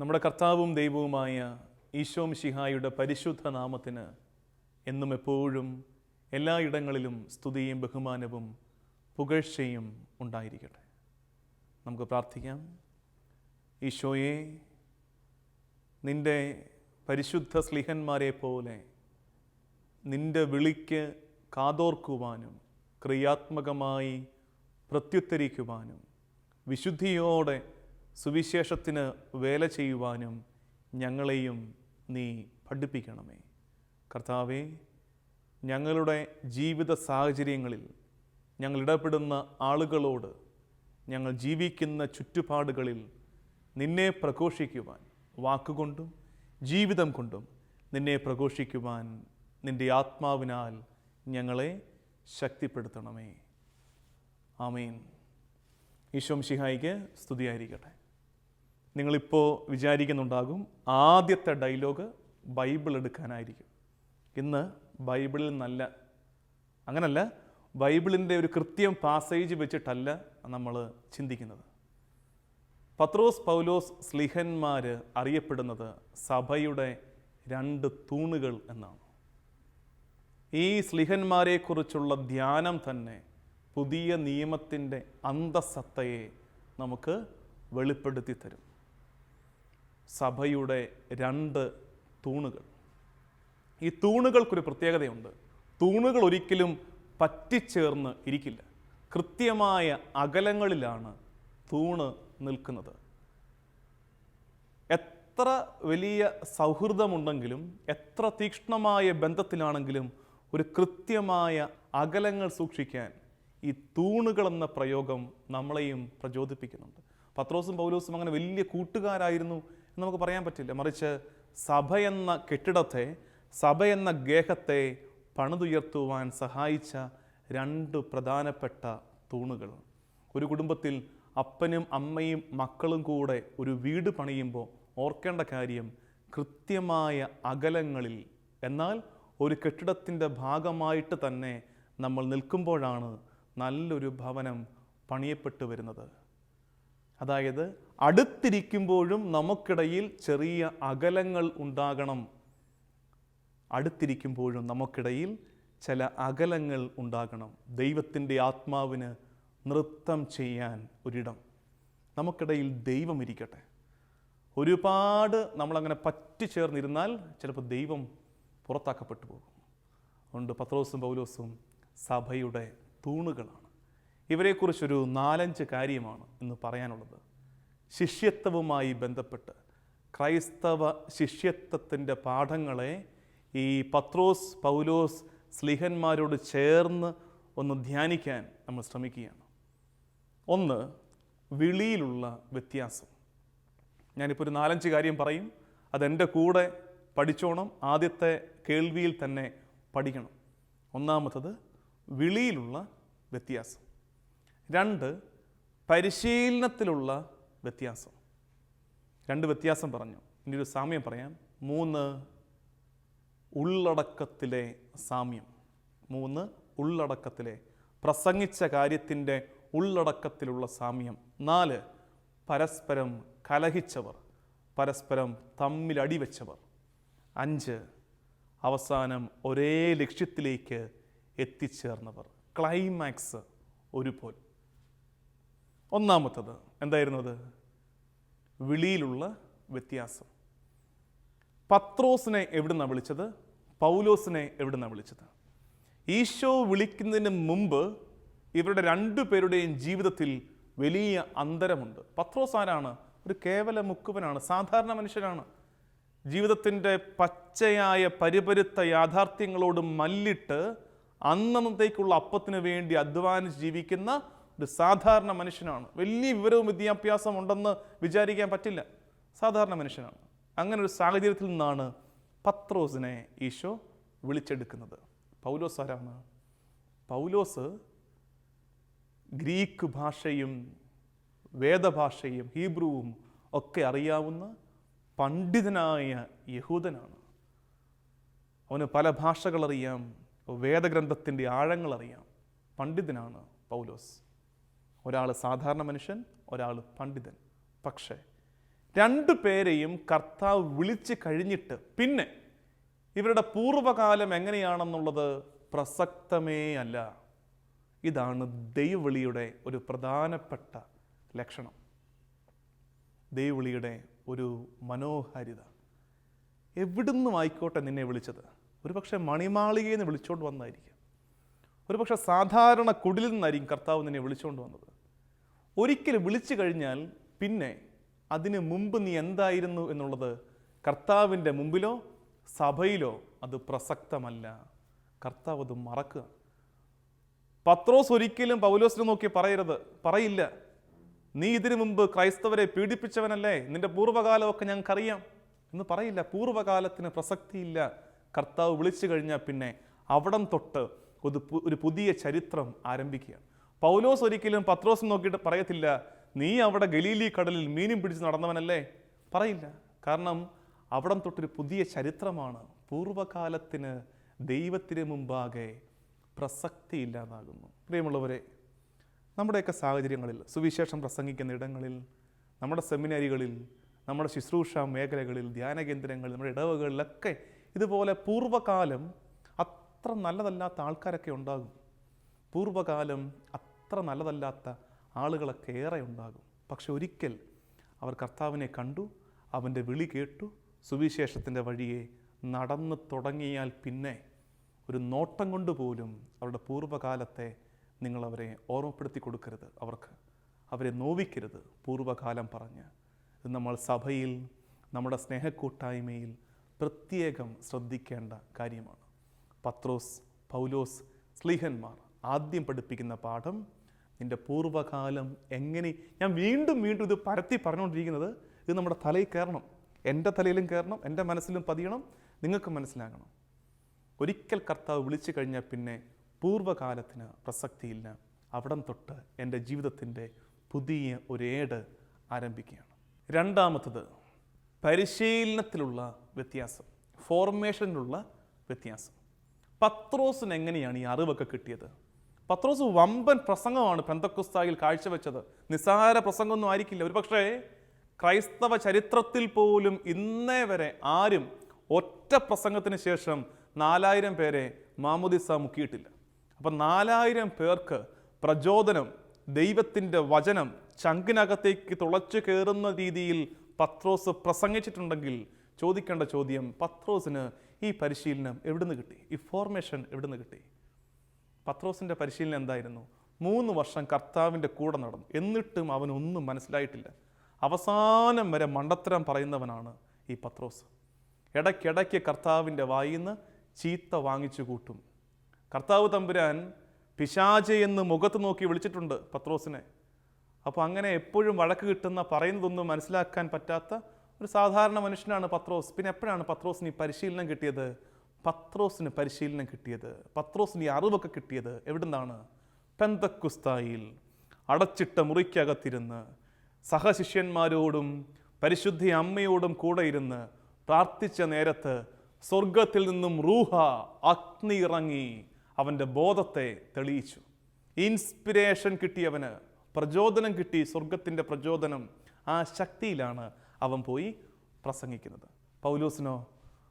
നമ്മുടെ കർത്താവും ദൈവവുമായ ഈശോം ശിഹായുടെ പരിശുദ്ധ നാമത്തിന് എന്നും എപ്പോഴും എല്ലായിടങ്ങളിലും സ്തുതിയും ബഹുമാനവും പുകഴ്ചയും ഉണ്ടായിരിക്കട്ടെ. നമുക്ക് പ്രാർത്ഥിക്കാം. ഈശോയെ നിന്റെ പരിശുദ്ധ സ്ലിഹന്മാരെ പോലെ നിന്റെ വിളിക്ക് കാതോർക്കുവാനും ക്രിയാത്മകമായി പ്രത്യുത്തരിക്കുവാനും വിശുദ്ധിയോടെ സുവിശേഷത്തിന് വേല ചെയ്യുവാനും ഞങ്ങളെയും നീ പഠിപ്പിക്കണമേ. കർത്താവേ ഞങ്ങളുടെ ജീവിത സാഹചര്യങ്ങളിൽ ഞങ്ങൾ ഇടപെടുന്ന ആളുകളോട് ഞങ്ങൾ ജീവിക്കുന്ന ചുറ്റുപാടുകളിൽ നിന്നെ പ്രഘോഷിക്കുവാൻ വാക്കുകൊണ്ടും ജീവിതം കൊണ്ടും നിന്നെ പ്രഘോഷിക്കുവാൻ നിന്റെ ആത്മാവിനാൽ ഞങ്ങളെ ശക്തിപ്പെടുത്തണമേ. ആമീൻ. ഈശോം ശിഹായിക്ക് സ്തുതിയായിരിക്കട്ടെ. നിങ്ങളിപ്പോൾ വിചാരിക്കുന്നുണ്ടാകും ആദ്യത്തെ ഡയലോഗ് ബൈബിൾ എടുക്കാനായിരിക്കും. ഇന്ന് ബൈബിളിൽ നല്ല അങ്ങനല്ല ബൈബിളിന്റെ ഒരു കൃത്യം പാസേജ് വെച്ചിട്ടല്ല നമ്മൾ ചിന്തിക്കുന്നത്. പത്രോസ് പൗലോസ് സ്ലിഹന്മാർ അറിയപ്പെടുന്നത് സഭയുടെ രണ്ട് തൂണുകൾ എന്നാണ്. ഈ സ്ലിഹന്മാരെക്കുറിച്ചുള്ള ധ്യാനം തന്നെ പുതിയ നിയമത്തിന്റെ അന്തസത്തയെ നമുക്ക് വെളിപ്പെടുത്തി തരും. സഭയുടെ രണ്ട് തൂണുകൾ. ഈ തൂണുകൾക്കൊരു പ്രത്യേകതയുണ്ട്. തൂണുകൾ ഒരിക്കലും പറ്റിച്ചേർന്ന് ഇരിക്കില്ല. കൃത്യമായ അകലങ്ങളിലാണ് തൂണ് നിൽക്കുന്നത്. എത്ര വലിയ സൗഹൃദമുണ്ടെങ്കിലും എത്ര തീക്ഷ്ണമായ ബന്ധത്തിലാണെങ്കിലും ഒരു കൃത്യമായ അകലങ്ങൾ സൂക്ഷിക്കാൻ ഈ തൂണുകൾ എന്ന പ്രയോഗം നമ്മളെയും പ്രചോദിപ്പിക്കുന്നുണ്ട്. പത്രോസും പൗലോസും അങ്ങനെ വലിയ കൂട്ടുകാരായിരുന്നു എന്ന് നമുക്ക് പറയാൻ പറ്റില്ല. മറിച്ച് സഭ എന്ന കെട്ടിടത്തെ സഭ എന്ന ഗേഹത്തെ പണിതുയർത്തുവാൻ സഹായിച്ച രണ്ട് പ്രധാനപ്പെട്ട തൂണുകൾ. ഒരു കുടുംബത്തിൽ അപ്പനും അമ്മയും മക്കളും കൂടെ ഒരു വീട് പണിയുമ്പോൾ ഓർക്കേണ്ട കാര്യം കൃത്യമായ അകലങ്ങളിൽ എന്നാൽ ഒരു കെട്ടിടത്തിന്റെ ഭാഗമായിട്ട് തന്നെ നമ്മൾ നിൽക്കുമ്പോഴാണ് നല്ലൊരു ഭവനം പണിയപ്പെട്ടു വരുന്നത്. അതായത് അടുത്തിരിക്കുമ്പോഴും നമുക്കിടയിൽ ചെറിയ അകലങ്ങൾ ഉണ്ടാകണം. അടുത്തിരിക്കുമ്പോഴും നമുക്കിടയിൽ ചില അകലങ്ങൾ ഉണ്ടാകണം. ദൈവത്തിന്റെ ആത്മാവിന് നൃത്തം ചെയ്യാൻ ഒരിടം. നമുക്കിടയിൽ ദൈവം ഇരിക്കട്ടെ. ഒരുപാട് നമ്മളങ്ങനെ പറ്റിച്ചേർന്നിരുന്നാൽ ചിലപ്പോൾ ദൈവം പുറത്താക്കപ്പെട്ടു പോകും. അതുകൊണ്ട് പത്രോസും പൗലോസും സഭയുടെ തൂണുകളാണ്. ഇവരെക്കുറിച്ചൊരു നാലഞ്ച് കാര്യമാണ് ഇന്ന് പറയാനുള്ളത്. ശിഷ്യത്വവുമായി ബന്ധപ്പെട്ട് ക്രൈസ്തവ ശിഷ്യത്വത്തിന്റെ പാഠങ്ങളെ ഈ പത്രോസ് പൗലോസ് സ്ലിഹന്മാരോട് ചേർന്ന് ഒന്ന് ധ്യാനിക്കാൻ നമ്മൾ ശ്രമിക്കുകയാണ്. ഒന്ന് വിളിയിലുള്ള വ്യത്യാസം. ഞാനിപ്പോൾ ഒരു നാലഞ്ച് കാര്യം പറയും അതെന്റെ കൂടെ പഠിച്ചോണം. ആദ്യത്തെ കേൾവിയിൽ തന്നെ പഠിക്കണം. ഒന്നാമത്തത് വിളിയിലുള്ള വ്യത്യാസം. രണ്ട് പരിശീലനത്തിലുള്ള വ്യത്യാസം. രണ്ട് വ്യത്യാസം പറഞ്ഞു. ഇനി ഒരു സാമ്യം പറയാം. മൂന്ന് ഉള്ളടക്കത്തിലെ സാമ്യം. മൂന്ന് ഉള്ളടക്കത്തിലെ പ്രസംഗിച്ച കാര്യത്തിന്റെ ഉള്ളടക്കത്തിലുള്ള സാമ്യം. നാല് പരസ്പരം കലഹിച്ചവർ പരസ്പരം തമ്മിൽ അടിവെച്ചവർ അഞ്ച്. അവസാനം ഒരേ ലക്ഷ്യത്തിലേക്ക് എത്തിച്ചേർന്നവർ. ക്ലൈമാക്സ് ഒരുപോലെ. ഒന്നാമത്തത് എന്തായിരുന്നത് വിളിയിലുള്ള വ്യത്യാസം. പത്രോസിനെ എവിടുന്നാണ് വിളിച്ചത്? പൗലോസിനെ എവിടുന്നാണ് വിളിച്ചത്? ഈശോ വിളിക്കുന്നതിന് മുമ്പ് ഇവരുടെ രണ്ടു പേരുടെയും ജീവിതത്തിൽ വലിയ അന്തരമുണ്ട്. പത്രോസ് ആരാണ്? ഒരു കേവല മുക്കുവനാണ് സാധാരണ മനുഷ്യനാണ്. ജീവിതത്തിന്റെ പച്ചയായ പരിപരുത്ത യാഥാർത്ഥ്യങ്ങളോട് മല്ലിട്ട് അന്നന്നത്തേക്കുള്ള അപ്പത്തിന് വേണ്ടി അധ്വാനിച്ച് ജീവിക്കുന്ന ഒരു സാധാരണ മനുഷ്യനാണ്. വലിയ വിവരവും വിദ്യാഭ്യാസം ഉണ്ടെന്ന് വിചാരിക്കാൻ പറ്റില്ല. സാധാരണ മനുഷ്യനാണ്. അങ്ങനെ ഒരു സാഹചര്യത്തിൽ നിന്നാണ് പത്രോസിനെ ഈശോ വിളിച്ചെടുക്കുന്നത്. പൗലോസ് ആരാണ്? പൗലോസ് ഗ്രീക്ക് ഭാഷയും വേദഭാഷയും ഹീബ്രുവും ഒക്കെ അറിയാവുന്ന പണ്ഡിതനായ യഹൂദനാണ്. അവന് പല ഭാഷകളറിയാം വേദഗ്രന്ഥത്തിന്റെ ആഴങ്ങളറിയാം പണ്ഡിതനാണ് പൗലോസ്. ഒരാൾ സാധാരണ മനുഷ്യൻ ഒരാൾ പണ്ഡിതൻ. പക്ഷേ രണ്ടു പേരെയും കർത്താവ് വിളിച്ച് കഴിഞ്ഞിട്ട് പിന്നെ ഇവരുടെ പൂർവകാലം എങ്ങനെയാണെന്നുള്ളത് പ്രസക്തമേ അല്ല. ഇതാണ് ദൈവവിളിയുടെ ഒരു പ്രധാനപ്പെട്ട ലക്ഷണം. ദൈവവിളിയുടെ ഒരു മനോഹാരിത. എവിടുന്നും ആയിക്കോട്ടെ നിന്നെ വിളിച്ചത്? ഒരുപക്ഷെ മണിമാളികയിൽ നിന്ന് വിളിച്ചുകൊണ്ട് വന്നായിരിക്കും. ഒരുപക്ഷെ സാധാരണ കുടിലിൽ നിന്നായിരിക്കും കർത്താവ് നിന്നെ വിളിച്ചുകൊണ്ട് വന്നത്. ഒരിക്കൽ വിളിച്ചു കഴിഞ്ഞാൽ പിന്നെ അതിന് മുമ്പ് നീ എന്തായിരുന്നു എന്നുള്ളത് കർത്താവിന്റെ മുമ്പിലോ സഭയിലോ അത് പ്രസക്തമല്ല. കർത്താവ് അത് മറക്കുക. പത്രോസ് ഒരിക്കലും പൗലോസിനെ നോക്കി പറയരുത് പറയില്ല. നീ ഇതിനു മുമ്പ് ക്രൈസ്തവരെ പീഡിപ്പിച്ചവനല്ലേ? നിന്റെ പൂർവകാലമൊക്കെ ഞങ്ങൾക്കറിയാം. എന്ന് പറയില്ല. പൂർവകാലത്തിന് പ്രസക്തിയില്ല. കർത്താവ് വിളിച്ചു കഴിഞ്ഞാൽ പിന്നെ അവിടം തൊട്ട് ഒരു ഒരു പുതിയ ചരിത്രം ആരംഭിക്കുകയാണ്. പൗലോസ് ഒരിക്കലും പത്രോസ് നോക്കിയിട്ട് പറയത്തില്ല നീ അവിടെ ഗലീലി കടലിൽ മീനും പിടിച്ച് നടന്നവനല്ലേ? പറയില്ല. കാരണം അവിടം തൊട്ടൊരു പുതിയ ചരിത്രമാണ്. പൂർവകാലത്തിന് ദൈവത്തിന് മുമ്പാകെ പ്രസക്തി ഇല്ലാതാകുന്നു പ്രിയമുള്ളവരെ നമ്മുടെയൊക്കെ സാഹചര്യങ്ങളിൽ സുവിശേഷം പ്രസംഗിക്കുന്ന ഇടങ്ങളിൽ നമ്മുടെ സെമിനാരികളിൽ നമ്മുടെ ശുശ്രൂഷ മേഖലകളിൽ ധ്യാന കേന്ദ്രങ്ങളിൽ നമ്മുടെ ഇടവകളിലൊക്കെ ഇതുപോലെ പൂർവകാലം അത്ര നല്ലതല്ലാത്ത ആൾക്കാരൊക്കെ ഉണ്ടാകും. പൂർവകാലം അത്ര നല്ലതല്ലാത്ത ആളുകളൊക്കെ ഏറെ ഉണ്ടാകും. പക്ഷെ ഒരിക്കൽ അവർ കർത്താവിനെ കണ്ടു അവന്റെ വിളി കേട്ടു സുവിശേഷത്തിന്റെ വഴിയെ നടന്നു തുടങ്ങിയാൽ പിന്നെ ഒരു നോട്ടം കൊണ്ടുപോലും അവരുടെ പൂർവകാലത്തെ നിങ്ങളവരെ ഓർമ്മപ്പെടുത്തി കൊടുക്കരുത്. അവർക്ക് അവരെ നോവിക്കരുത്. പൂർവകാലം പറഞ്ഞ് ഇത് നമ്മൾ സഭയിൽ നമ്മുടെ സ്നേഹക്കൂട്ടായ്മയിൽ പ്രത്യേകം ശ്രദ്ധിക്കേണ്ട കാര്യമാണ്. പത്രോസ് പൗലോസ് സ്ലീഹന്മാർ ആദ്യം പഠിപ്പിക്കുന്ന പാഠം നിന്റെ പൂർവകാലം എങ്ങനെ ഞാൻ വീണ്ടും വീണ്ടും ഇത് പരത്തി പറഞ്ഞുകൊണ്ടിരിക്കുന്നത് ഇത് നമ്മുടെ തലയിൽ കയറണം. എന്റെ തലയിലും കയറണം എന്റെ മനസ്സിലും പതിയണം. നിങ്ങൾക്ക് മനസ്സിലാകണം. ഒരിക്കൽ കർത്താവ് വിളിച്ചു കഴിഞ്ഞാൽ പിന്നെ പൂർവകാലത്തിന് പ്രസക്തിയില്ല അവിടം തൊട്ട് എന്റെ ജീവിതത്തിന്റെ പുതിയ ഒരേട് ആരംഭിക്കുകയാണ്. രണ്ടാമത്തത് പരിശീലനത്തിലുള്ള വ്യത്യാസം ഫോർമേഷനിലുള്ള വ്യത്യാസം. പത്രോസിന് എങ്ങനെയാണ് ഈ അറിവൊക്കെ കിട്ടിയത്? പത്രോസ് വമ്പൻ പ്രസംഗമാണ് പെന്തക്കുസ്തായിൽ കാഴ്ചവെച്ചത്. നിസ്സാര പ്രസംഗമൊന്നും ആയിരിക്കില്ല. ഒരുപക്ഷേ ക്രൈസ്തവ ചരിത്രത്തിൽ പോലും ഇന്നേ വരെ ആരും ഒറ്റ പ്രസംഗത്തിന് ശേഷം നാലായിരം പേരെ മാമുദിസ മുക്കിയിട്ടില്ല. അപ്പം നാലായിരം പേർക്ക് പ്രചോദനം ദൈവത്തിന്റെ വചനം ചങ്കിനകത്തേക്ക് തുളച്ചു കയറുന്ന രീതിയിൽ പത്രോസ് പ്രസംഗിച്ചിട്ടുണ്ടെങ്കിൽ ചോദിക്കേണ്ട ചോദ്യം പത്രോസിന് ഈ പരിശീലനം എവിടുന്ന് കിട്ടി? ഈ ഫോർമേഷൻ എവിടുന്ന് കിട്ടി? പത്രോസിന്റെ പരിശീലനം എന്തായിരുന്നു? മൂന്ന് വർഷം കർത്താവിന്റെ കൂടെ നടന്നു. എന്നിട്ടും അവനൊന്നും മനസ്സിലായിട്ടില്ല. അവസാനം വരെ മണ്ടത്തരം പറയുന്നവനാണ് ഈ പത്രോസ്. ഇടയ്ക്കിടയ്ക്ക് കർത്താവിന്റെ വായിന്ന് ചീത്ത വാങ്ങിച്ചു കൂട്ടും. കർത്താവ് തമ്പുരാൻ പിശാചെ എന്ന് മുഖത്ത് നോക്കി വിളിച്ചിട്ടുണ്ട് പത്രോസിനെ. അപ്പോൾ അങ്ങനെ എപ്പോഴും വഴക്ക് കിട്ടുന്ന പറയുന്നതൊന്നും മനസ്സിലാക്കാൻ പറ്റാത്ത ഒരു സാധാരണ മനുഷ്യനാണ് പത്രോസ്. പിന്നെ എപ്പോഴാണ് പത്രോസിന് ഈ പരിശീലനം കിട്ടിയത്? പത്രോസിന് പരിശീലനം കിട്ടിയത്. പത്രോസിന് ഈ അറിവൊക്കെ കിട്ടിയത് എവിടുന്നാണ്? പെന്തക്കുസ്തായിൽ അടച്ചിട്ട മുറിക്കകത്തിരുന്ന് സഹശിഷ്യന്മാരോടും പരിശുദ്ധി അമ്മയോടും കൂടെ ഇരുന്ന് പ്രാർത്ഥിച്ച നേരത്ത് സ്വർഗത്തിൽ നിന്നും റൂഹ അഗ്നി ഇറങ്ങി അവന്റെ ബോധത്തെ തെളിയിച്ചു. ഇൻസ്പിരേഷൻ കിട്ടിയവന് പ്രചോദനം കിട്ടി സ്വർഗത്തിന്റെ പ്രചോദനം ആ ശക്തിയിലാണ് അവൻ പോയി പ്രസംഗിക്കുന്നത്. പൗലോസിനോ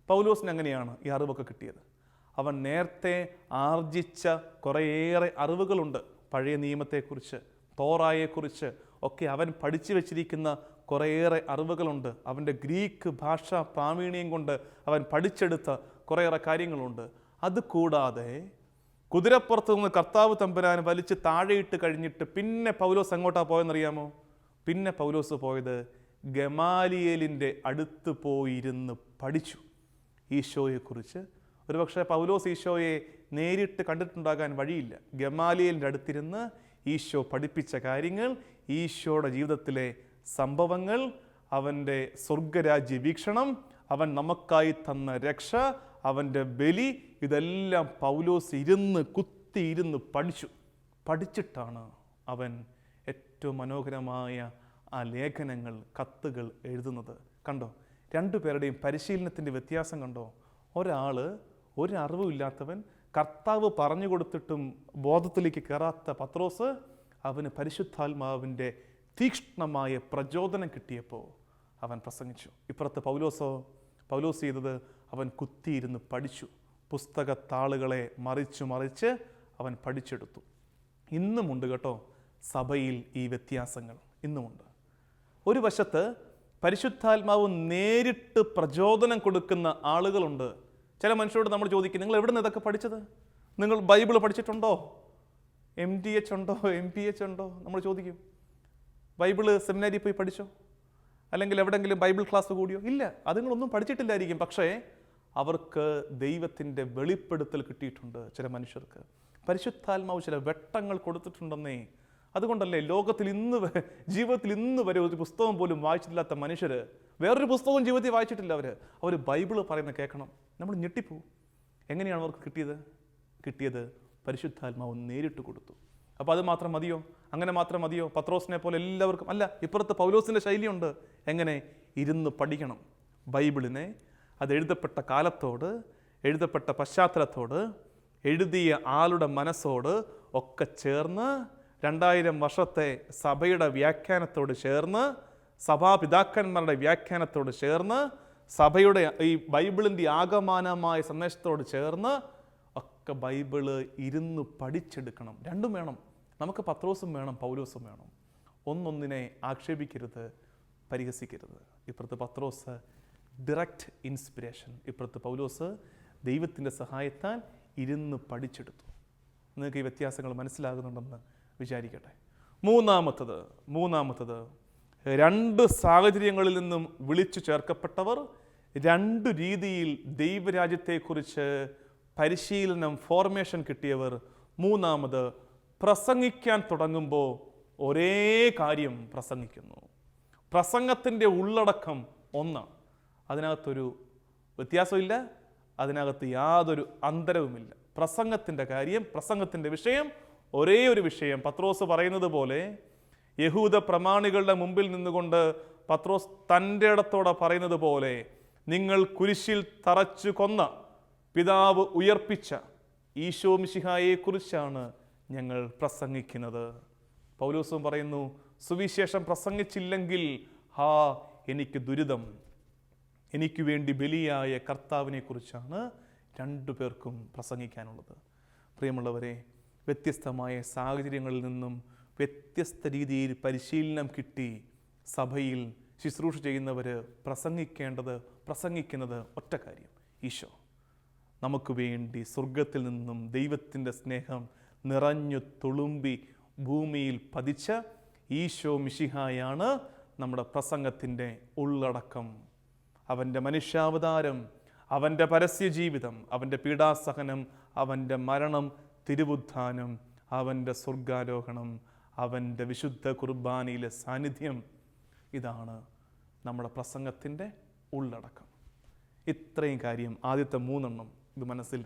പൗലോസിന് അങ്ങനെയാണ് ഈ അറിവൊക്കെ കിട്ടിയത്? അവൻ നേരത്തെ ആർജിച്ച കുറേയേറെ അറിവുകളുണ്ട്. പഴയ നിയമത്തെക്കുറിച്ച് തോറായെക്കുറിച്ച് ഒക്കെ അവൻ പഠിച്ചു വച്ചിരിക്കുന്ന കുറേയേറെ അറിവുകളുണ്ട്. അവന്റെ ഗ്രീക്ക് ഭാഷാ പ്രാവീണ്യം കൊണ്ട് അവൻ പഠിച്ചെടുത്ത കുറേയേറെ കാര്യങ്ങളുണ്ട്. അത് കൂടാതെ കുതിരപ്പുറത്ത് നിന്ന് കർത്താവ് തമ്പുരാൻ വലിച്ച് താഴെയിട്ട് കഴിഞ്ഞിട്ട് പിന്നെ പൗലോസ് എങ്ങോട്ടാ പോയെന്നറിയാമോ? പിന്നെ പൗലോസ് പോയത് ഗമാലിയേലിന്റെ അടുത്ത് പോയിരുന്ന് പഠിച്ചു ഈശോയെക്കുറിച്ച്. ഒരുപക്ഷെ പൗലോസ് ഈശോയെ നേരിട്ട് കണ്ടിട്ടുണ്ടാകാൻ വഴിയില്ല. ഗമാലിയലിന്റെ അടുത്തിരുന്ന് ഈശോ പഠിപ്പിച്ച കാര്യങ്ങൾ ഈശോയുടെ ജീവിതത്തിലെ സംഭവങ്ങൾ അവന്റെ സ്വർഗരാജ്യ വീക്ഷണം അവൻ നമുക്കായി തന്ന രക്ഷ അവന്റെ ബലി ഇതെല്ലാം പൗലോസ് ഇരുന്ന് കുത്തി ഇരുന്ന് പഠിച്ചു. പഠിച്ചിട്ടാണ് അവൻ ഏറ്റവും മനോഹരമായ ആ ലേഖനങ്ങൾ കത്തുകൾ എഴുതുന്നത്. കണ്ടോ? രണ്ടു പേരുടെയും പരിശീലനത്തിന്റെ വ്യത്യാസം കണ്ടോ? ഒരാൾ ഒരു അറിവും ഇല്ലാത്തവൻ കർത്താവ് പറഞ്ഞു കൊടുത്തിട്ടും ബോധത്തിലേക്ക് കയറാത്ത പത്രോസ് അവന് പരിശുദ്ധാത്മാവിന്റെ തീക്ഷ്ണമായ പ്രചോദനം കിട്ടിയപ്പോൾ അവൻ പ്രസംഗിച്ചു. ഇപ്പുറത്ത് പൗലോസോ പൗലോസ് ചെയ്തത് അവൻ കുത്തിയിരുന്ന് പഠിച്ചു. പുസ്തക താളുകളെ മറിച്ച് മറിച്ച് അവൻ പഠിച്ചെടുത്തു. ഇന്നുമുണ്ട് കേട്ടോ സഭയിൽ ഈ വ്യത്യാസങ്ങൾ. ഇന്നുമുണ്ട് ഒരു വശത്ത് പരിശുദ്ധാത്മാവ് നേരിട്ട് പ്രചോദനം കൊടുക്കുന്ന ആളുകളുണ്ട്. ചില മനുഷ്യരോട് നമ്മൾ ചോദിക്കും നിങ്ങൾ എവിടെ നിന്ന് ഇതൊക്കെ പഠിച്ചത്? നിങ്ങൾ ബൈബിൾ പഠിച്ചിട്ടുണ്ടോ? എം ഡി എച്ച് ഉണ്ടോ? എം പി എച്ച് ഉണ്ടോ? നമ്മൾ ചോദിക്കും ബൈബിൾ സെമിനാരിയിൽ പോയി പഠിച്ചോ? അല്ലെങ്കിൽ എവിടെങ്കിലും ബൈബിൾ ക്ലാസ് കൂടിയോ? ഇല്ല. അതുങ്ങളൊന്നും പഠിച്ചിട്ടില്ലായിരിക്കും. പക്ഷേ അവർക്ക് ദൈവത്തിന്റെ വെളിപ്പെടുത്തൽ കിട്ടിയിട്ടുണ്ട് ചില മനുഷ്യർക്ക്. പരിശുദ്ധാത്മാവ് ചില വെട്ടങ്ങൾ കൊടുത്തിട്ടുണ്ടെന്നേ. അതുകൊണ്ടല്ലേ ലോകത്തിൽ ഇന്ന് ജീവിതത്തിൽ ഇന്ന് വരെ ഒരു പുസ്തകം പോലും വായിച്ചിട്ടില്ലാത്ത മനുഷ്യർ വേറൊരു പുസ്തകവും ജീവിതത്തിൽ വായിച്ചിട്ടില്ല അവർ അവർ ബൈബിൾ പറയുന്ന കേൾക്കണം. നമ്മൾ ഞെട്ടിപ്പോവും. എങ്ങനെയാണ് അവർക്ക് കിട്ടിയത്? കിട്ടിയത് പരിശുദ്ധാത്മാവ് നേരിട്ട് കൊടുത്തു. അപ്പോൾ അത് മാത്രം മതിയോ? അങ്ങനെ മാത്രം മതിയോ? പത്രോസിനെ പോലെ എല്ലാവർക്കും. അല്ല ഇപ്പുറത്ത് പൗലോസിന്റെ ശൈലിയുണ്ട്. എങ്ങനെ? ഇരുന്ന് പഠിക്കണം. ബൈബിളിനെ അത് എഴുതപ്പെട്ട കാലത്തോട് എഴുതപ്പെട്ട പശ്ചാത്തലത്തോട് എഴുതിയ ആളുടെ മനസ്സോട് ഒക്കെ ചേർന്ന് രണ്ടായിരം വർഷത്തെ സഭയുടെ വ്യാഖ്യാനത്തോട് ചേർന്ന് സഭാപിതാക്കന്മാരുടെ വ്യാഖ്യാനത്തോട് ചേർന്ന് സഭയുടെ ഈ ബൈബിളിന്റെ ആഗമാനമായ സന്ദേശത്തോട് ചേർന്ന് ഒക്കെ ബൈബിൾ ഇരുന്ന് പഠിച്ചെടുക്കണം. രണ്ടും വേണം. നമുക്ക് പത്രോസും വേണം പൗലോസും വേണം. ഒന്നൊന്നിനെ ആക്ഷേപിക്കരുത് പരിഹസിക്കരുത്. ഇപ്പുറത്ത് പത്രോസ് ഡയറക്റ്റ് ഇൻസ്പിരേഷൻ ഇപ്പുറത്ത് പൗലോസ് ദൈവത്തിന്റെ സഹായത്താൽ ഇരുന്ന് പഠിച്ചെടുത്തു. നിങ്ങൾക്ക് ഈ വ്യത്യാസങ്ങൾ മനസ്സിലാകുന്നുണ്ടെന്ന് വിചാരിക്കട്ടെ. മൂന്നാമത്തത് മൂന്നാമത്തത് രണ്ട് സാഹചര്യങ്ങളിൽ നിന്നും വിളിച്ചു ചേർക്കപ്പെട്ടവർ രണ്ട് രീതിയിൽ ദൈവരാജ്യത്തെക്കുറിച്ച് പരിശീലനം ഫോർമേഷൻ കിട്ടിയവർ. മൂന്നാമത് പ്രസംഗിക്കാൻ തുടങ്ങുമ്പോൾ ഒരേ കാര്യം പ്രസംഗിക്കുന്നു. പ്രസംഗത്തിന്റെ ഉള്ളടക്കം ഒന്ന്. അതിനകത്തൊരു വ്യത്യാസമില്ല. അതിനകത്ത് യാതൊരു അന്തരവുമില്ല. പ്രസംഗത്തിന്റെ കാര്യം പ്രസംഗത്തിന്റെ വിഷയം ഒരേ ഒരു വിഷയം. പത്രോസ് പറയുന്നത് പോലെ യഹൂദ പ്രമാണികളുടെ മുമ്പിൽ നിന്നുകൊണ്ട് പത്രോസ് തന്റെ ഇടത്തോടെ പറയുന്നത് പോലെ നിങ്ങൾ കുരിശിൽ തറച്ചു കൊന്ന പിതാവ് ഉയർപ്പിച്ച ഈശോ മിശിഹായെക്കുറിച്ചാണ് ഞങ്ങൾ പ്രസംഗിക്കുന്നത്. പൗലൂസും പറയുന്നു സുവിശേഷം പ്രസംഗിച്ചില്ലെങ്കിൽ ഹാ എനിക്ക് ദുരിതം. എനിക്ക് വേണ്ടി ബലിയായ കർത്താവിനെ കുറിച്ചാണ് രണ്ടു പേർക്കും പ്രസംഗിക്കാനുള്ളത്. പ്രിയമുള്ളവരെ വ്യത്യസ്തമായ സാഹചര്യങ്ങളിൽ നിന്നും വ്യത്യസ്ത രീതിയിൽ പരിശീലനം കിട്ടി സഭയിൽ ശുശ്രൂഷ ചെയ്യുന്നവർ പ്രസംഗിക്കേണ്ടത് പ്രസംഗിക്കുന്നത് ഒറ്റ കാര്യം ഈശോ. നമുക്ക് വേണ്ടി സ്വർഗത്തിൽ നിന്നും ദൈവത്തിന്റെ സ്നേഹം നിറഞ്ഞു തുളുമ്പി ഭൂമിയിൽ പതിച്ച ഈശോ മിഷിഹായാണ് നമ്മുടെ പ്രസംഗത്തിന്റെ ഉള്ളടക്കം. അവന്റെ മനുഷ്യാവതാരം അവന്റെ പരസ്യജീവിതം അവന്റെ പീഡാസഹനം അവന്റെ മരണം തിരുവുത്ഥാനം അവന്റെ സ്വർഗാരോഹണം അവന്റെ വിശുദ്ധ കുർബാനയിലെ സാന്നിധ്യം ഇതാണ് നമ്മുടെ പ്രസംഗത്തിന്റെ ഉള്ളടക്കം. ഇത്രയും കാര്യം ആദ്യത്തെ മൂന്നെണ്ണം ഇത് മനസ്സിൽ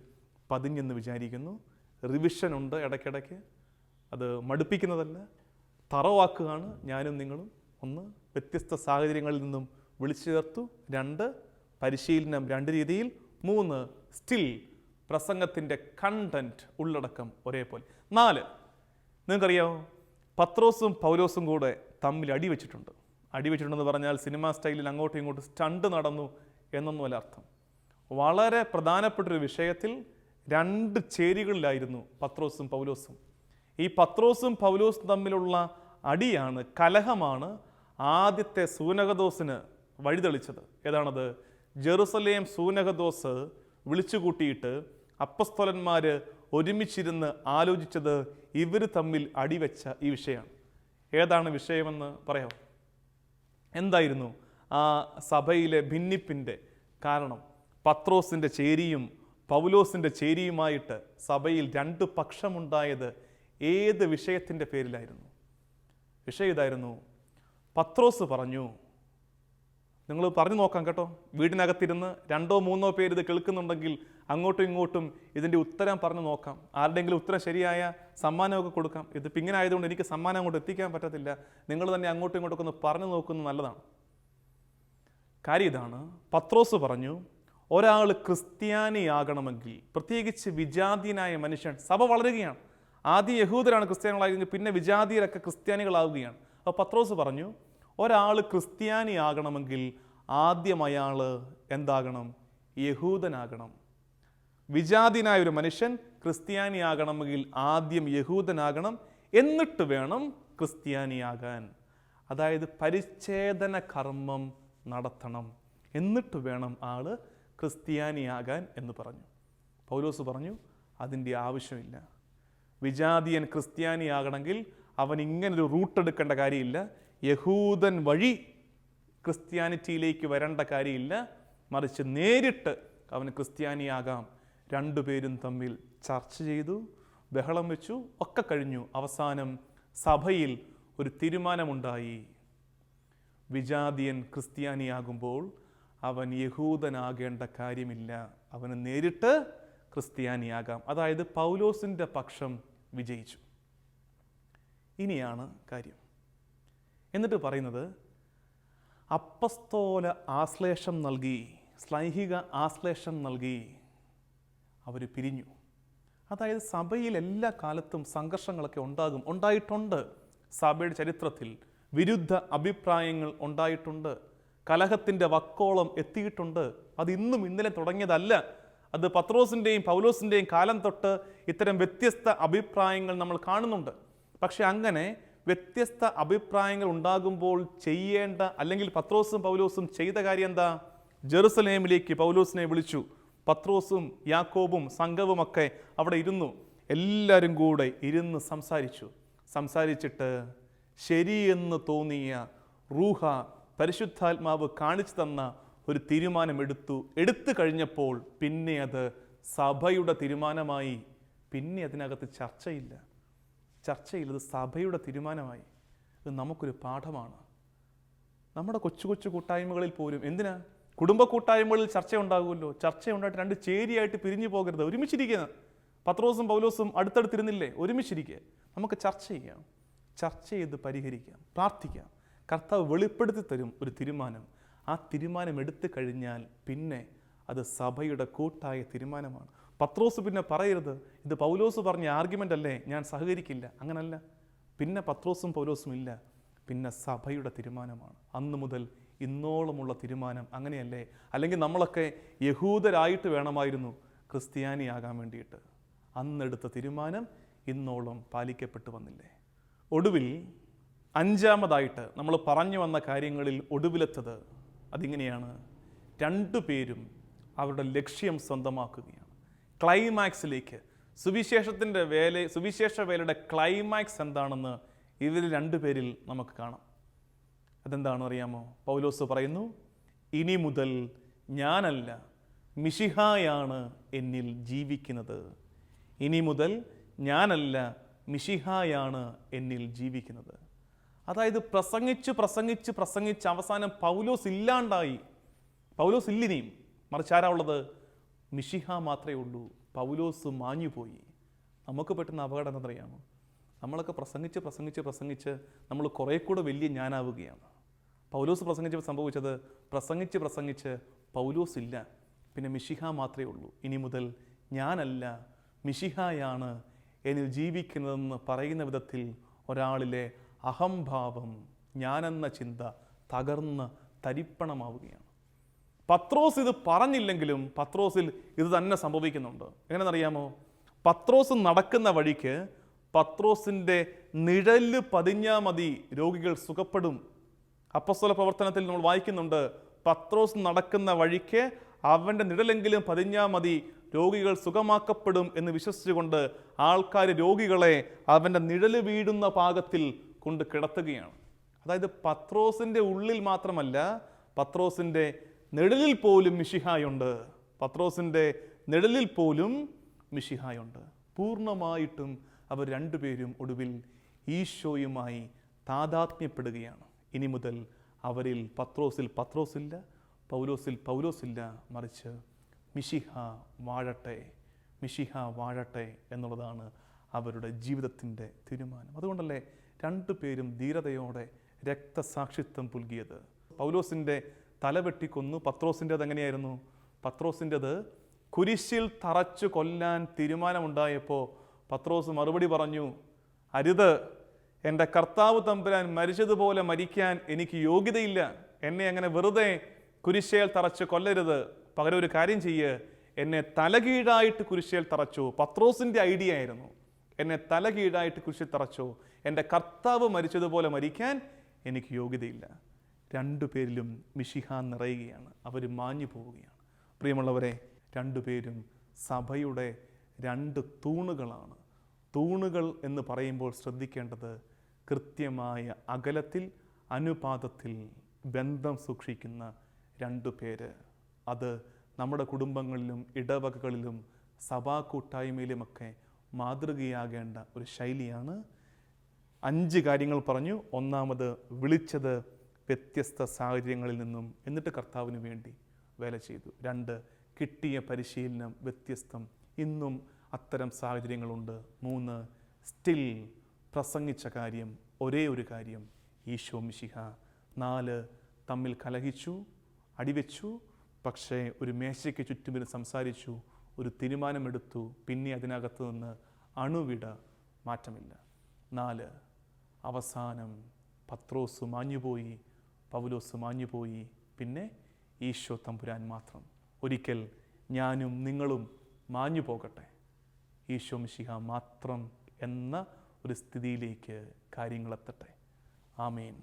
പതിഞ്ഞെന്ന് വിചാരിക്കുന്നു. റിവിഷൻ ഉണ്ട് ഇടയ്ക്കിടയ്ക്ക്. അത് മടുപ്പിക്കുന്നതല്ല. തറവാക്കുകയാണ് ഞാനും നിങ്ങളും. ഒന്ന് വ്യത്യസ്ത സാഹചര്യങ്ങളിൽ നിന്നും വിളിച്ചു ചേർത്തു. രണ്ട് പരിശീലനം രണ്ട് രീതിയിൽ. മൂന്ന് സ്റ്റിൽ പ്രസംഗത്തിന്റെ കണ്ടന്റ് ഉള്ളടക്കം ഒരേപോലെ. നാല് നിങ്ങൾക്കറിയാമോ പത്രോസും പൗലോസും കൂടെ തമ്മിൽ അടിവെച്ചിട്ടുണ്ട് അടിവെച്ചിട്ടുണ്ടെന്ന് അടി വെച്ചിട്ടുണ്ടെന്ന് പറഞ്ഞാൽ സിനിമാ സ്റ്റൈലിൽ അങ്ങോട്ടും ഇങ്ങോട്ടും സ്റ്റണ്ട് നടന്നു എന്നൊന്നുമല്ല അർത്ഥം. വളരെ പ്രധാനപ്പെട്ടൊരു വിഷയത്തിൽ രണ്ട് ചേരികളിലായിരുന്നു പത്രോസും പൗലോസും. ഈ പത്രോസും പൗലോസും തമ്മിലുള്ള അടിയാണ് കലഹമാണ് ആദ്യത്തെ സൂനകദോസിന് വഴിതെളിച്ചത്. ഏതാണത്? ജെറുസലേം സൂനകദോസ് വിളിച്ചുകൂട്ടിയിട്ട് അപ്പസ്തോലന്മാർ ഒരുമിച്ചിരുന്ന് ആലോചിച്ചത് ഇവർ തമ്മിൽ അടിവെച്ച ഈ വിഷയമാണ്. ഏതാണ് വിഷയമെന്ന് പറയാം എന്തായിരുന്നു ആ സഭയിലെ ഭിന്നിപ്പിന്റെ കാരണം? പത്രോസിന്റെ ചേരിയും പൗലോസിന്റെ ചേരിയുമായിട്ട് സഭയിൽ രണ്ട് പക്ഷമുണ്ടായത് ഏത് വിഷയത്തിന്റെ പേരിലായിരുന്നു? വിഷയം ഇതായിരുന്നു. പത്രോസ് പറഞ്ഞു നിങ്ങൾ പറഞ്ഞു നോക്കാം കേട്ടോ. വീടിനകത്തിരുന്ന് രണ്ടോ മൂന്നോ പേര് ഇത് കേൾക്കുന്നുണ്ടെങ്കിൽ അങ്ങോട്ടും ഇങ്ങോട്ടും ഇതിന്റെ ഉത്തരം പറഞ്ഞു നോക്കാം. ആരുടെയെങ്കിലും ഉത്തരം ശരിയായ സമ്മാനമൊക്കെ കൊടുക്കാം. ഇത് ഇങ്ങനെ ആയതുകൊണ്ട് എനിക്ക് സമ്മാനം അങ്ങോട്ട് എത്തിക്കാൻ പറ്റത്തില്ല. നിങ്ങൾ തന്നെ അങ്ങോട്ടും ഇങ്ങോട്ടൊക്കെ ഒന്ന് പറഞ്ഞു നോക്കുന്നത് നല്ലതാണ്. കാര്യം ഇതാണ്. പത്രോസ് പറഞ്ഞു ഒരാൾ ക്രിസ്ത്യാനിയാകണമെങ്കിൽ പ്രത്യേകിച്ച് വിജാതീയനായ മനുഷ്യൻ സഭ വളരുകയാണ്. ആദ്യം യഹൂദരാണ് ക്രിസ്ത്യാനികളായിരുന്നെങ്കിൽ പിന്നെ വിജാതീയരൊക്കെ ക്രിസ്ത്യാനികളാവുകയാണ്. അപ്പോൾ പത്രോസ് പറഞ്ഞു ഒരാൾ ക്രിസ്ത്യാനിയാകണമെങ്കിൽ ആദ്യം അയാൾ എന്താകണം? യഹൂദനാകണം. വിജാതിനായ ഒരു മനുഷ്യൻ ക്രിസ്ത്യാനിയാകണമെങ്കിൽ ആദ്യം യഹൂദനാകണം എന്നിട്ട് വേണം ക്രിസ്ത്യാനിയാകാൻ. അതായത് പരിച്ഛേദന കർമ്മം നടത്തണം. എന്നിട്ട് വേണം ആൾ ക്രിസ്ത്യാനിയാകാൻ എന്ന് പറഞ്ഞു. പൗലോസ് പറഞ്ഞു അതിന്റെ ആവശ്യമില്ല. വിജാതിയൻ ക്രിസ്ത്യാനിയാകണമെങ്കിൽ അവൻ ഇങ്ങനൊരു റൂട്ട് എടുക്കേണ്ട കാര്യമില്ല. യഹൂദൻ വഴി ക്രിസ്ത്യാനിറ്റിയിലേക്ക് വരേണ്ട കാര്യമില്ല. മറിച്ച് നേരിട്ട് അവൻ ക്രിസ്ത്യാനിയാകാം. രണ്ടുപേരും തമ്മിൽ ചർച്ച ചെയ്തു ബഹളം വെച്ചു ഒക്കെ കഴിഞ്ഞു. അവസാനം സഭയിൽ ഒരു തീരുമാനമുണ്ടായി. വിജാതിയൻ ക്രിസ്ത്യാനിയാകുമ്പോൾ അവൻ യഹൂദനാകേണ്ട കാര്യമില്ല. അവന് നേരിട്ട് ക്രിസ്ത്യാനിയാകാം. അതായത് പൗലോസിന്റെ പക്ഷം വിജയിച്ചു. ഇനിയാണ് കാര്യം. എന്നിട്ട് പറയുന്നത് അപ്പസ്തോല ആശ്ലേഷം നൽകി സ്ലൈഹിക ആശ്ലേഷം നൽകി അവർ പിരിഞ്ഞു. അതായത് സഭയിൽ എല്ലാ കാലത്തും സംഘർഷങ്ങളൊക്കെ ഉണ്ടാകും. ഉണ്ടായിട്ടുണ്ട്. സഭയുടെ ചരിത്രത്തിൽ വിരുദ്ധ അഭിപ്രായങ്ങൾ ഉണ്ടായിട്ടുണ്ട്. കലഹത്തിന്റെ വക്കോളം എത്തിയിട്ടുണ്ട്. അത് ഇന്നും ഇന്നലെ തുടങ്ങിയതല്ല. അത് പത്രോസിന്റെയും പൗലോസിന്റെയും കാലം തൊട്ട് ഇത്തരം വ്യത്യസ്ത അഭിപ്രായങ്ങൾ നമ്മൾ കാണുന്നുണ്ട്. പക്ഷെ അങ്ങനെ വ്യത്യസ്ത അഭിപ്രായങ്ങൾ ഉണ്ടാകുമ്പോൾ ചെയ്യേണ്ട അല്ലെങ്കിൽ പത്രോസും പൗലോസും ചെയ്ത കാര്യം എന്താ? ജെറുസലേമിലേക്ക് പൗലോസിനെ വിളിച്ചു. പത്രോസും യാക്കോബും സംഘവുമൊക്കെ അവിടെ ഇരുന്നു. എല്ലാവരും കൂടെ ഇരുന്ന് സംസാരിച്ചു. സംസാരിച്ചിട്ട് ശരിയെന്ന് തോന്നിയ റൂഹ പരിശുദ്ധാത്മാവ് കാണിച്ചു തന്ന ഒരു തീരുമാനമെടുത്തു. എടുത്തു കഴിഞ്ഞപ്പോൾ പിന്നെ അത് സഭയുടെ തീരുമാനമായി. പിന്നെ അതിനകത്ത് ചർച്ചയില്ല. ചർച്ചയിൽ അത് സഭയുടെ തീരുമാനമായി. ഇത് നമുക്കൊരു പാഠമാണ്. നമ്മുടെ കൊച്ചു കൊച്ചു കൂട്ടായ്മകളിൽ പോലും എന്തിനാ? കുടുംബ കൂട്ടായ്മകളിൽ ചർച്ച ഉണ്ടാകുമല്ലോ ചർച്ച ഉണ്ടായിട്ട് രണ്ട് ചേരിയായിട്ട് പിരിഞ്ഞു പോകരുത്. ഒരുമിച്ചിരിക്കുക. പത്രോസും പൗലോസും അടുത്തടുത്തിരുന്നില്ലേ? ഒരുമിച്ചിരിക്കുക. നമുക്ക് ചർച്ച ചെയ്യാം. ചർച്ച ചെയ്ത് പരിഹരിക്കാം. പ്രാർത്ഥിക്കാം. കർത്താവ് വെളിപ്പെടുത്തി തരും ഒരു തീരുമാനം. ആ തീരുമാനം എടുത്തു കഴിഞ്ഞാൽ പിന്നെ അത് സഭയുടെ കൂട്ടായ തീരുമാനമാണ്. പത്രോസ് പിന്നെ പറയരുത് ഇത് പൗലോസ് പറഞ്ഞ ആർഗ്യുമെന്റ് അല്ലേ ഞാൻ സഹകരിക്കില്ല. അങ്ങനല്ല. പിന്നെ പത്രോസും പൗലോസും ഇല്ല. പിന്നെ സഭയുടെ തീരുമാനമാണ്. അന്നു മുതൽ ഇന്നോളമുള്ള തീരുമാനം അങ്ങനെയല്ലേ? അല്ലെങ്കിൽ നമ്മളൊക്കെ യഹൂദരായിട്ട് വേണമായിരുന്നു ക്രിസ്ത്യാനിയാകാൻ വേണ്ടിയിട്ട്. അന്നെടുത്ത തീരുമാനം ഇന്നോളം പാലിക്കപ്പെട്ടു വന്നില്ലേ? ഒടുവിൽ അഞ്ചാമതായിട്ട് നമ്മൾ പറഞ്ഞു വന്ന കാര്യങ്ങളിൽ ഒടുവിലെത്തത് അതിങ്ങനെയാണ്. രണ്ടു പേരും അവരുടെ ലക്ഷ്യം സ്വന്തമാക്കുകയാണ്. ക്ലൈമാക്സിലേക്ക്. സുവിശേഷത്തിന്റെ വേല സുവിശേഷ വേലയുടെ ക്ലൈമാക്സ് എന്താണെന്ന് ഇവർ രണ്ടുപേരിൽ നമുക്ക് കാണാം. അതെന്താണെന്ന് അറിയാമോ? പൗലോസ് പറയുന്നു ഇനി മുതൽ ഞാനല്ല മിഷിഹായാണ് എന്നിൽ ജീവിക്കുന്നത്. ഇനി മുതൽ ഞാനല്ല മിഷിഹായാണ് എന്നിൽ ജീവിക്കുന്നത്. അതായത് പ്രസംഗിച്ച് പ്രസംഗിച്ച് പ്രസംഗിച്ച് അവസാനം പൗലോസ് ഇല്ലാണ്ടായി. പൗലോസ് ഇല്ലിനിയും. മറിച്ച് ആരാ ഉള്ളത്? മിഷിഹ മാത്രമേ ഉള്ളൂ. പൗലോസ് മാഞ്ഞുപോയി. നമുക്ക് പറ്റുന്ന അപകടം എന്താണെന്നറിയാമോ? നമ്മളൊക്കെ പ്രസംഗിച്ച് പ്രസംഗിച്ച് പ്രസംഗിച്ച് നമ്മൾ കുറേ കൂടെ വലിയ ഞാനാവുകയാണ്. പൗലോസ് പ്രസംഗിച്ച് സംഭവിച്ചത് പ്രസംഗിച്ച് പ്രസംഗിച്ച് പൗലോസ് ഇല്ല. പിന്നെ മിഷിഹ മാത്രമേ ഉള്ളൂ. ഇനി മുതൽ ഞാനല്ല മിഷിഹായാണ് എന്നിൽ ജീവിക്കുന്നതെന്ന് പറയുന്ന വിധത്തിൽ ഒരാളിലെ അഹംഭാവം ഞാനെന്ന ചിന്ത തകർന്ന് തരിപ്പണമാവുകയാണ്. പത്രോസ് ഇത് പറഞ്ഞില്ലെങ്കിലും പത്രോസിൽ ഇത് തന്നെ സംഭവിക്കുന്നുണ്ട്. എങ്ങനെയെന്നറിയാമോ? പത്രോസ് നടക്കുന്ന വഴിക്ക് പത്രോസിന്റെ നിഴൽ പതിഞ്ഞാൽ മതി രോഗികൾ സുഖപ്പെടും. അപ്പസ്വല പ്രവർത്തനത്തിൽ നമ്മൾ വായിക്കുന്നുണ്ട് പത്രോസ് നടക്കുന്ന വഴിക്ക് അവന്റെ നിഴലെങ്കിലും പതിഞ്ഞാൽ മതി രോഗികൾ സുഖമാക്കപ്പെടും എന്ന് വിശ്വസിച്ചുകൊണ്ട് ആൾക്കാർ രോഗികളെ അവന്റെ നിഴൽ വീഴുന്ന പാകത്തിൽ കൊണ്ട് കിടത്തുകയാണ്. അതായത് പത്രോസിന്റെ ഉള്ളിൽ മാത്രമല്ല പത്രോസിന്റെ നെടലിൽ പോലും മിഷിഹായുണ്ട് പത്രോസിന്റെ നെടലിൽ പോലും മിഷിഹായുണ്ട് പൂർണമായിട്ടും അവർ രണ്ടുപേരും ഒടുവിൽ ഈശോയുമായി താതാത്മ്യപ്പെടുകയാണ്. ഇനി മുതൽ അവരിൽ പത്രോസിൽ പത്രോസില്ല പൗലോസിൽ പൗലോസില്ല മറിച്ച് മിഷിഹ വാഴട്ടെ മിഷിഹ വാഴട്ടെ എന്നുള്ളതാണ് അവരുടെ ജീവിതത്തിന്റെ തീരുമാനം. അതുകൊണ്ടല്ലേ രണ്ടു പേരും ധീരതയോടെ രക്തസാക്ഷിത്വം പുൽകിയത്. പൗലോസിന്റെ തല വെട്ടിക്കൊന്നു പത്രോസിന്റെ അതെങ്ങനെയായിരുന്നു പത്രോസിന്റെത് കുരിശിൽ തറച്ചു കൊല്ലാൻ തീരുമാനമുണ്ടായപ്പോൾ പത്രോസ് മറുപടി പറഞ്ഞു അരുത്. എന്റെ കർത്താവ് തമ്പുരാൻ മരിച്ചതുപോലെ മരിക്കാൻ എനിക്ക് യോഗ്യതയില്ല. എന്നെ അങ്ങനെ വെറുതെ കുരിശേൽ തറച്ച് കൊല്ലരുത്. പകരം ഒരു കാര്യം ചെയ്യ്. എന്നെ തലകീഴായിട്ട് കുരിശേൽ തറച്ചു. പത്രോസിന്റെ ഐഡിയ ആയിരുന്നു. എന്നെ തലകീഴായിട്ട് കുരിശിൽ തറച്ചു. എന്റെ കർത്താവ് മരിച്ചതുപോലെ മരിക്കാൻ എനിക്ക് യോഗ്യതയില്ല. രണ്ടു പേരിലും മിഷിഹ നിറയുകയാണ്. അവർ മാഞ്ഞു പോവുകയാണ്. പ്രിയമുള്ളവരെ രണ്ടുപേരും സഭയുടെ രണ്ട് തൂണുകളാണ്. തൂണുകൾ എന്ന് പറയുമ്പോൾ ശ്രദ്ധിക്കേണ്ടത് കൃത്യമായ അകലത്തിൽ അനുപാതത്തിൽ ബന്ധം സൂക്ഷിക്കുന്ന രണ്ടു പേര്. അത് നമ്മുടെ കുടുംബങ്ങളിലും ഇടവകകളിലും സഭാ കൂട്ടായ്മയിലുമൊക്കെ മാതൃകയാകേണ്ട ഒരു ശൈലിയാണ് അഞ്ച് കാര്യങ്ങൾ പറഞ്ഞു. ഒന്നാമത് വിളിച്ചത് വ്യത്യസ്ത സാഹചര്യങ്ങളിൽ നിന്നും എന്നിട്ട് കർത്താവിന് വേണ്ടി വേല ചെയ്തു. രണ്ട് കിട്ടിയ പരിശീലനം വ്യത്യസ്തം. ഇന്നും അത്തരം സാഹചര്യങ്ങളുണ്ട്. മൂന്ന് സ്റ്റിൽ പ്രസംഗിച്ച കാര്യം ഒരേ ഒരു കാര്യം ഈശോ മിശിഹ. നാല് തമ്മിൽ കലഹിച്ചു അടിവെച്ചു പക്ഷേ ഒരു മേശയ്ക്ക് ചുറ്റുമിന് സംസാരിച്ചു ഒരു തീരുമാനമെടുത്തു പിന്നെ അതിനകത്ത് നിന്ന് അണുവിട മാറ്റമില്ല. നാല് അവസാനം പത്രോസ് മാഞ്ഞുപോയി പൗലോസ് മാഞ്ഞുപോയി. പിന്നെ ഈശോ തമ്പുരാൻ മാത്രം. ഒരിക്കൽ ഞാനും നിങ്ങളും മാഞ്ഞു പോകട്ടെ ഈശോ മിശിഹ മാത്രം എന്ന ഒരു സ്ഥിതിയിലേക്ക് കാര്യങ്ങളെത്തട്ടെ. ആമേൻ.